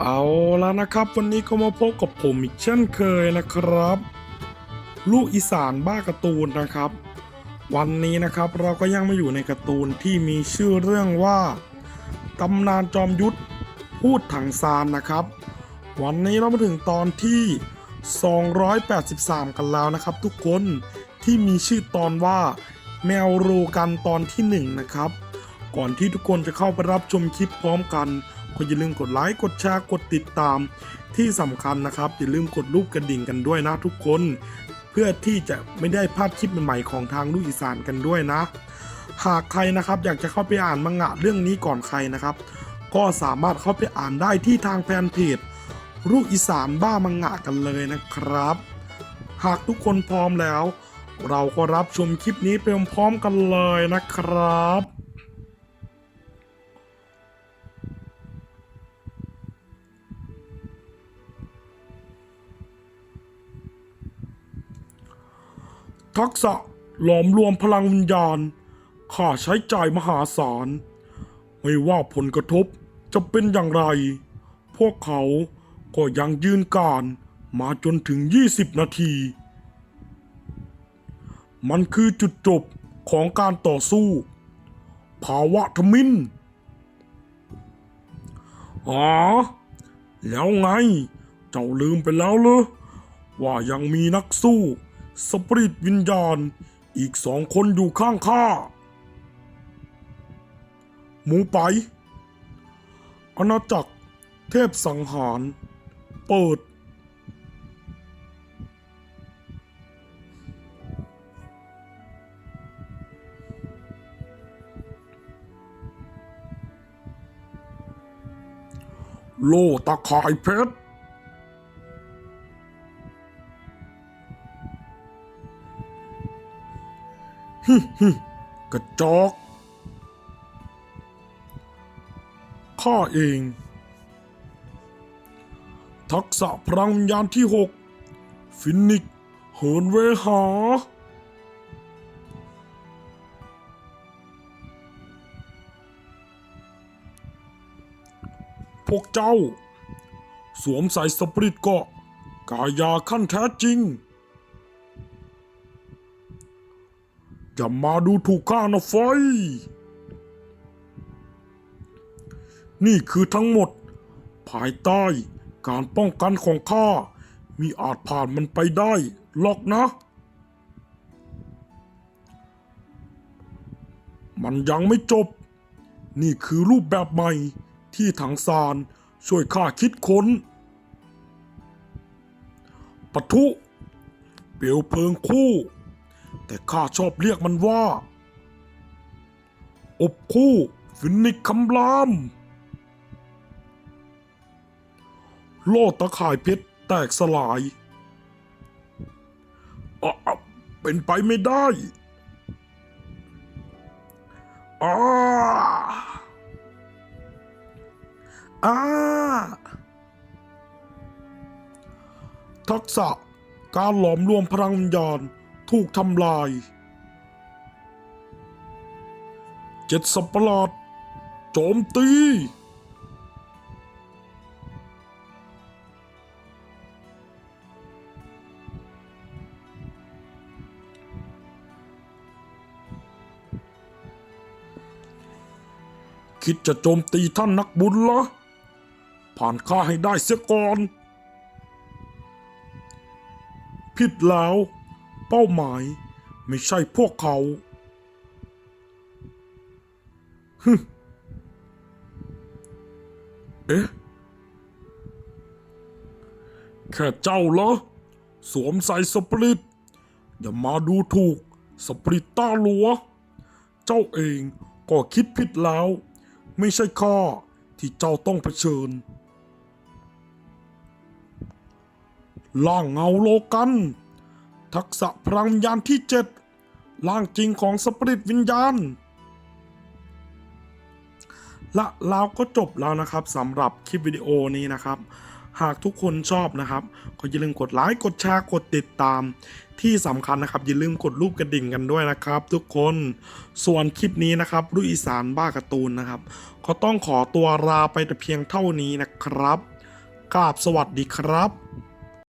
เอาแล้วนะครับ วันนี้ก็มาพบกับผมอีกเช่นเคยนะครับ ลูกอีสานบ้าการ์ตูนนะครับ วันนี้นะครับเราก็ยังมาอยู่ในการ์ตูนที่มีชื่อเรื่องว่าตำนานจอมยุทธพูดถังซานนะครับ วันนี้เรามาถึงตอนที่ 283 กันแล้วนะครับ ทุกคนที่มีชื่อตอนว่าแมวรูกันตอนที่หนึ่งนะครับ ก่อนที่ทุกคนจะเข้าไปรับชมคลิปพร้อมกัน ก็อย่าลืมกดไลค์กดแชร์กดติดตาม ที่สำคัญนะครับอย่าลืมกดรูปกระดิ่งกันด้วยนะทุกคน เพื่อที่จะไม่ได้พลาดคลิปใหม่ๆของทางลูกอีสานกันด้วยนะ หากใครนะครับอยากจะเข้าไปอ่านมังงะเรื่องนี้ก่อนใครนะครับ ก็สามารถเข้าไปอ่านได้ที่ทางแฟนเพจลูกอีสานบ้ามังงะกันเลยนะครับ หากทุกคนพร้อมแล้ว เราก็รับชมคลิปนี้ไปพร้อมๆกันเลยนะครับ ทักษะหลอมรวมพลังวิญญาณค่าใช้จ่ายมหาศาล ไม่ว่าผลกระทบจะเป็นอย่างไร พวกเขาก็ยังยืนการมาจนถึง 20 นาที มันคือจุดจบของการต่อสู้ ภาวะทมินอ๋อ แล้วไง เจ้าลืมไปแล้วเหรอว่ายังมีนักสู้ สปริตวิญญาณ อีกสองคนอยู่ข้างข้า หมูไปอาณาจักรเทพสังหาร เปิด โลตะข่ายเพชร กระจอกข้าเอง ทักษะพลังวิญญาณที่หกฟินิกเหินเวหา พวกเจ้า สวมใส่สปริตเกาะ กายาขั้นแท้จริง อย่ามาดูถูกข้านะไฟ นี่คือทั้งหมด ภายใต้การป้องกันของข้า มีอาจผ่านมันไปได้หรอกนะ มันยังไม่จบ นี่คือรูปแบบใหม่ที่ถังซานช่วยข้าคิดค้นปะทุ เปลวเพลิงคู่ แต่ข้าชอบเรียกมันว่า อบคู่ฟินิกคำรามโลดตะข่ายเพชรแตกสลายอะเป็นไปไม่ได้อาอ้าทักษะการหลอมรวมพลังวิญญาณ ถูกทำลาย เจ็ดสัประหลาด โจมตี คิดจะโจมตีท่านนักบุญเหรอ ผ่านข้าให้ได้เสียก่อน ผิดแล้ว เป้าหมาย ไม่ใช่พวกเขาฮึเอ๊ะ แค่เจ้าเหรอ สวมใส่สปริต อย่ามาดูถูกสปริตต้าหลัว เจ้าเองก็คิดผิดแล้ว ไม่ใช่ข้าที่เจ้าต้องเผชิญล่างเงาโลกัน ทักษะพลังวิญญาณที่เจ็ดล่างจริงของสปริตวิญญาณ และเราก็จบแล้วนะครับสำหรับคลิปวิดีโอนี้นะครับ หากทุกคนชอบนะครับ ก็อย่าลืมกดไลค์กดแชร์กดติดตาม ที่สำคัญนะครับ อย่าลืมกดรูปกระดิ่งกันด้วยนะครับ ทุกคนส่วนคลิปนี้นะครับลูกอีสานบ้าการ์ตูนนะครับ ก็ต้องขอตัวลาไปแต่เพียงเท่านี้นะครับกราบสวัสดีครับ